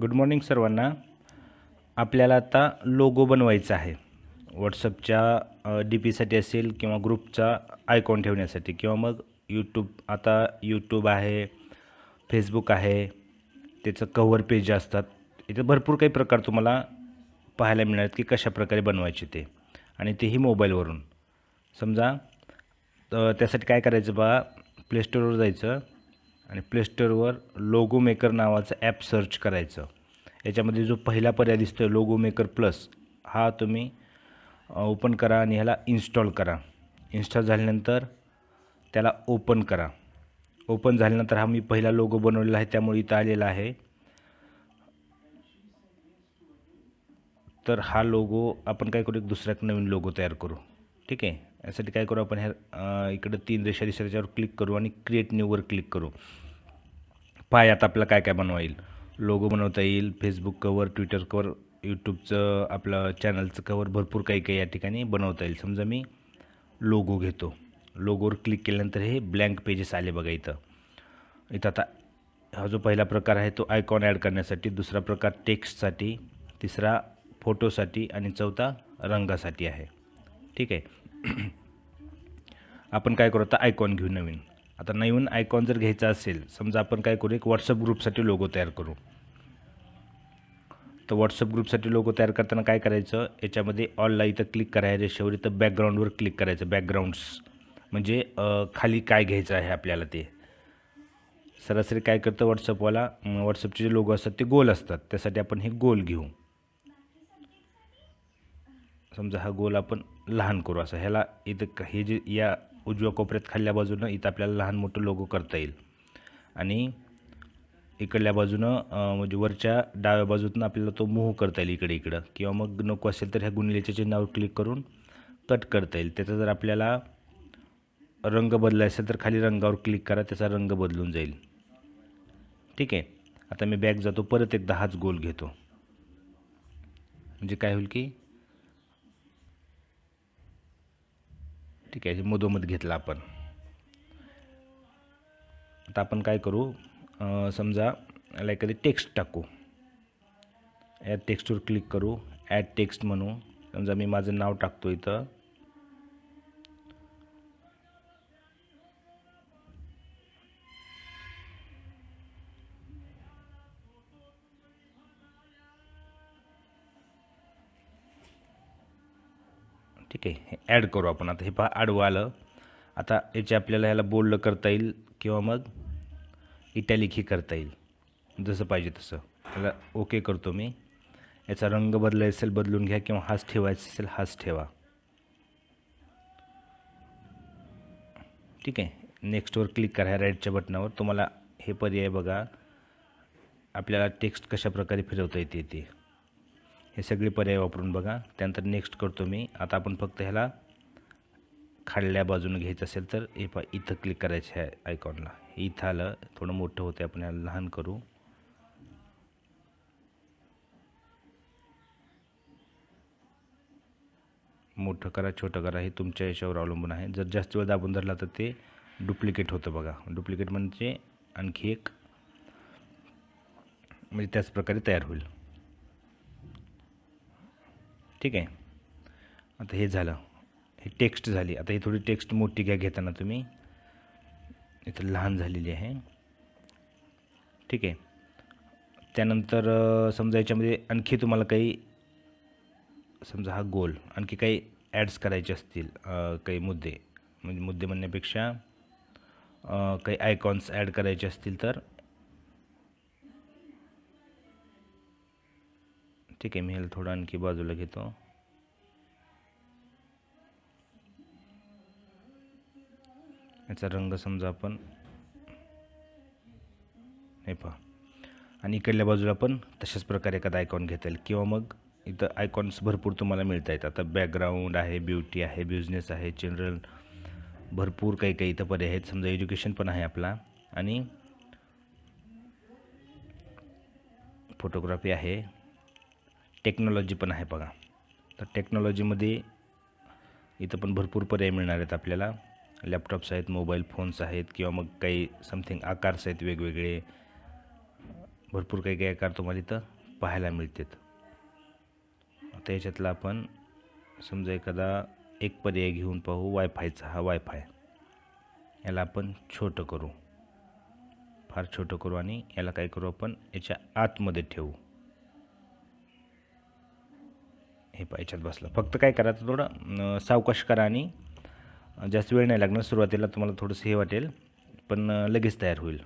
Good morning सर्वांना. आपल्याला आता लोगो बनवायचा आहे. व्हॉट्सअपच्या डी पीसाठी असेल किंवा ग्रुपचा आयकॉन ठेवण्यासाठी किंवा मग यूट्यूब आता यूट्यूब आहे फेसबुक आहे त्याचं कव्हर पेज असतात. इथे भरपूर काही प्रकार तुम्हाला पाहायला मिळणार आहेत की कशा प्रकारे बनवायचे ते. आणि तेही मोबाईलवरून समजा त्यासाठी काय करायचं बा? प्लेस्टोरवर जायचं. आणि प्लेस्टोरवर लोगो मेकर नावाचं ॲप सर्च करायचं. याच्यामध्ये जो पहिला पर्याय दिसतो लोगो मेकर प्लस हा तुम्ही ओपन करा आणि ह्याला इन्स्टॉल करा. इन्स्टॉल झाल्यानंतर त्याला ओपन करा. ओपन झाल्यानंतर हा मी पहिला लोगो बनवलेला आहे त्यामुळे इथं आलेला आहे. तर हा लोगो आपण काय करू एक दुसरा एक नवीन लोगो तयार करू. ठीक आहे? यासाठी काय करू आपण ह्या इकडं तीन रेषा दिसतात त्याच्यावर क्लिक करू आणि क्रिएट न्यूवर क्लिक करू. पाय आता आपल्याला काय काय बनवा येईल? लोगो बनवता येईल फेसबुक कवर ट्विटर कवर यूट्यूबचं आपलं चॅनलचं कवर भरपूर काही काही या ठिकाणी बनवता येईल. समजा मी लोगो घेतो. लोगोवर क्लिक केल्यानंतर हे ब्लँक पेजेस आले बघा इथं. इथं आता हा जो पहिला प्रकार आहे तो आयकॉन ॲड करण्यासाठी दुसरा प्रकार टेक्स्टसाठी तिसरा फोटोसाठी आणि चौथा रंगासाठी आहे. ठीक आहे? आपण काय करू आता आयकॉन घेऊ नवीन. आता नवीन आयकॉन जर घ्यायचा असेल समजा आपण काय करू एक व्हॉट्सअप ग्रुपसाठी लोगो तयार करू. तर व्हॉट्सअप ग्रुपसाठी लोगो तयार करताना काय करायचं याच्यामध्ये ऑलला इथं क्लिक करायचं शेवटी इथं बॅकग्राऊंडवर क्लिक करायचं बॅकग्राऊंड्स म्हणजे खाली काय घ्यायचं आहे आपल्याला ते. सरासरी काय करतं व्हॉट्सअपवाला व्हॉट्सअपचे जे लोगो असतात ते गोल असतात त्यासाठी आपण हे गोल घेऊ. समजा हा गोल आपण लहान करू असं ह्याला इथं हे जे या उजव्या कोपऱ्यात खाल्ल्या बाजूनं इथं आपल्याला लहान मोठं लोगो करता येईल. आणि इकडल्या बाजूनं म्हणजे वरच्या डाव्या बाजूतून आपल्याला तो मूव्ह करता येईल इकडे इकडं. किंवा मग नको असेल तर ह्या गुणिलेच्या चिन्हावर क्लिक करून कट करता येईल. त्याचा जर आपल्याला रंग बदलायचा असेल तर खाली रंगावर क्लिक करा त्याचा रंग बदलून जाईल. ठीक आहे? आता मी बॅग जातो परत एकदा हाच गोल घेतो. म्हणजे काय होईल की ठीक आहे मधोमध घेतला आपण. आता आपण काय करू समजा याला एखादी टेक्स्ट टाकू. या टेक्स्टवर क्लिक करू ॲड टेक्स्ट म्हणू. समजा मी माझं नाव टाकतो इथं. ठीक आहे हे ॲड करू आपण. आता हे पहा आडवं आलं. आता याचे आपल्याला ह्याला बोल्ड करता येईल किंवा मग इटॅलिकही करता येईल. जसं पाहिजे तसं. त्याला ओके करतो मी. याचा रंग बदलायचा असेल बदलून घ्या किंवा हाच ठेवायचा असेल हाच ठेवा. ठीक आहे. नेक्स्टवर क्लिक करा राईटच्या बटनावर तुम्हाला हे पर्याय बघा. आपल्याला टेक्स्ट कशा प्रकारे फिरवता येते ते. हे सगळे पर्याय वापरून बघा. त्यानंतर नेक्स्ट करतो मी. आता आपण फक्त ह्याला खाडल्या बाजूनं घ्यायचं असेल तर हे पा इथं क्लिक करायचं आहे आयकॉनला इथं आलं थोडं मोठं होतं आपण याला लहान करू. मोठं करा छोटं करा हे तुमच्या याच्यावर अवलंबून आहे. जर जास्त वेळ दाबून धरला तर ते डुप्लिकेट होतं बघा. डुप्लिकेट म्हणजे आणखी एक म्हणजे त्याच प्रकारे तयार होईल. ठीक आहे. आता हे झालं. हे टेक्स्ट झाली. आता ही थोडी टेक्स्ट मोठी घ्या घेताना तुम्ही. इथं लहान झालेली आहे. ठीक आहे. त्यानंतर समजा याच्यामध्ये आणखी तुम्हाला काही समजा हा गोल आणखी काही ॲड्स करायचे असतील काही मुद्दे. म्हणजे मुद्दे म्हणण्यापेक्षा काही आयकॉन्स ॲड करायचे असतील तर ठीक आहे मी ह्याला थोडं आणखी बाजूला घेतो. याचा रंग समजा आपण हे पहा. आणि इकडल्या बाजूला पण तशाच प्रकारे एखादा आयकॉन घेता येईल. किंवा मग इथं आयकॉन्स भरपूर तुम्हाला मिळता येतात. आता बॅकग्राऊंड आहे ब्युटी आहे बिझनेस आहे जनरल भरपूर काही काही इथं पर्याय आहेत. समजा एज्युकेशन पण आहे आपला. आणि फोटोग्राफी आहे. टेक्नॉलॉजी पण आहे बघा. तर टेक्नॉलॉजीमध्ये इथं पण भरपूर पर्याय मिळणार आहेत आपल्याला. लॅपटॉप्स आहेत मोबाईल फोन्स आहेत किंवा मग काही समथिंग आकार्स आहेत वेगवेगळे. भरपूर काही काही आकार तुम्हाला इथं पाहायला मिळतात. आता याच्यातला आपण समजा एखादा एक पर्याय घेऊन पाहू वायफायचा हा वायफाय. याला आपण छोटं करू. फार छोटं करू आणि याला काय करू आपण याच्या आतमध्ये ठेवू. हे पहा याच्यात बसलं. फक्त काय करा थोडं सावकाश करा आणि जास्त वेळ नाही लागणार. सुरुवातीला तुम्हाला थोडंसं हे वाटेल पण लगेच तयार होईल.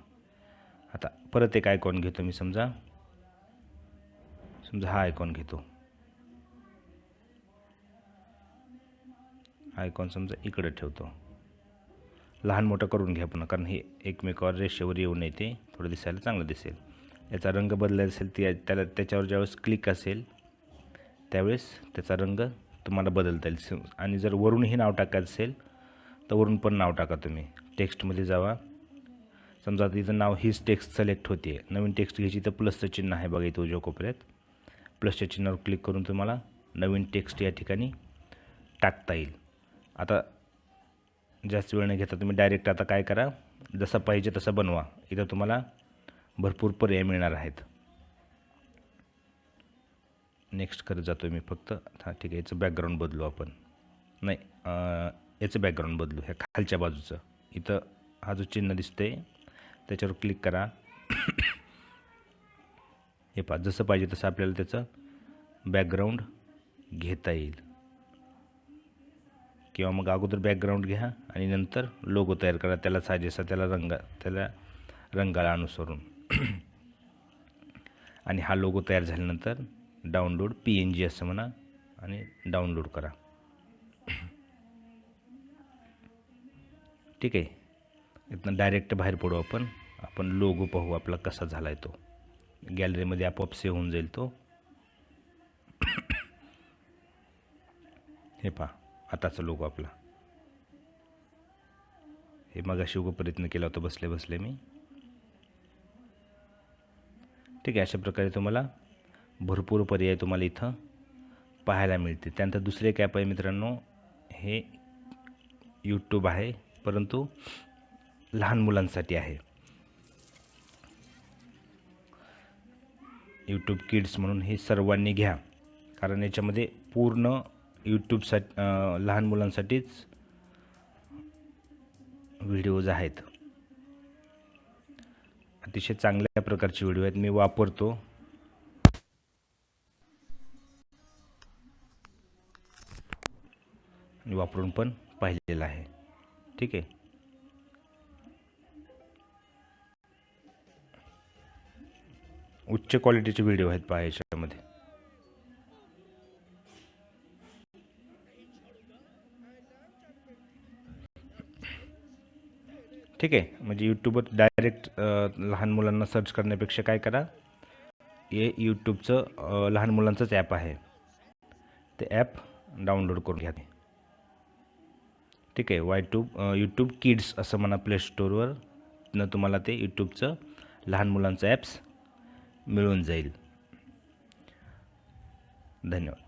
आता परत एक आयकॉन घेतो मी समजा. समजा हा आयकॉन घेतो. आयकॉन समजा इकडं ठेवतो. लहान मोठं करून घ्या पुन्हा कारण हे एकमेकावर रेषेवर येऊ नये ते. थोडं दिसायला चांगलं दिसेल. याचा रंग बदलायचा असेल ती त्याला त्याच्यावर ज्यावेळेस क्लिक असेल त्यावेळेस त्याचा रंग तुम्हाला बदलता येईल. आणि जर वरूनही नाव टाकायचं असेल तर वरून पण नाव टाका तुम्ही. टेक्स्टमध्ये जावा. समजा आता इथं नाव हीच टेक्स्ट सिलेक्ट होते नवीन टेक्स्ट घ्यायची तर प्लसचं चिन्ह आहे बघा इथं उजव्या कोपऱ्यात. प्लसच्या चिन्हावर क्लिक करून तुम्हाला नवीन टेक्स्ट या ठिकाणी टाकता येईल. आता जास्त वेळ नाही घेता तुम्ही डायरेक्ट आता काय करा. जसं पाहिजे तसं बनवा. इथं तुम्हाला भरपूर पर्याय मिळणार आहेत. नेक्स्ट करत जातो मी फक्त. हां ठीक आहे याचं बॅकग्राऊंड बदलू आपण. नाही याचं बॅकग्राऊंड बदलू ह्या खालच्या बाजूचं. इथं हा जो चिन्ह दिसते त्याच्यावर क्लिक करा. हे पा जसं पाहिजे तसं आपल्याला त्याचं बॅकग्राऊंड घेता येईल. किंवा मग अगोदर बॅकग्राऊंड घ्या आणि नंतर लोगो तयार करा. त्याला साजेसा त्याला रंगा त्याला रंगाला अनुसरून. आणि हा लोगो तयार झाल्यानंतर डाउनलोड पी एन जी असं म्हणा आणि डाउनलोड करा. ठीक आहे. इथनं डायरेक्ट बाहेर पडू आपण. आपण लोगो पाहू आपला कसा झाला आहे तो गॅलरीमध्ये आपोआप सेव्ह होऊन जाईल तो. हे पहा आताचा लोगो आपला. हे मगाशी उगं प्रयत्न केला होता बसले बसले मी. ठीक आहे अशा प्रकारे तुम्हाला भरपूर पर्याय तुम्हाला इथं पाहायला मिळते त्यानंतर दुसरे एक ॲप आहे मित्रांनो हे यूट्यूब आहे परंतु लहान मुलांसाठी आहे. यूट्यूब किड्स म्हणून हे सर्वांनी घ्या कारण याच्यामध्ये पूर्ण यूट्यूबसाठी लहान मुलांसाठीच व्हिडिओज आहेत. अतिशय चांगल्या प्रकारचे व्हिडिओ आहेत. मी वापरतो. वापरून पण पाहिलेलं आहे. ठीक आहे? उच्च क्वालिटीचे व्हिडिओ आहेत पहा याच्यामध्ये. ठीक आहे? म्हणजे यूट्यूबवर डायरेक्ट लहान मुलांना सर्च करण्यापेक्षा काय करा? हे यूट्यूबचं लहान मुलांचंच ॲप आहे. ते ॲप डाउनलोड करून घ्या. ठीक आहे वायट्यूब यूट्यूब किड्स असं म्हणा प्ले स्टोरवर न तुम्हाला ते यूट्यूबचं लहान मुलांचं ॲप्स मिळून जाईल. धन्यवाद.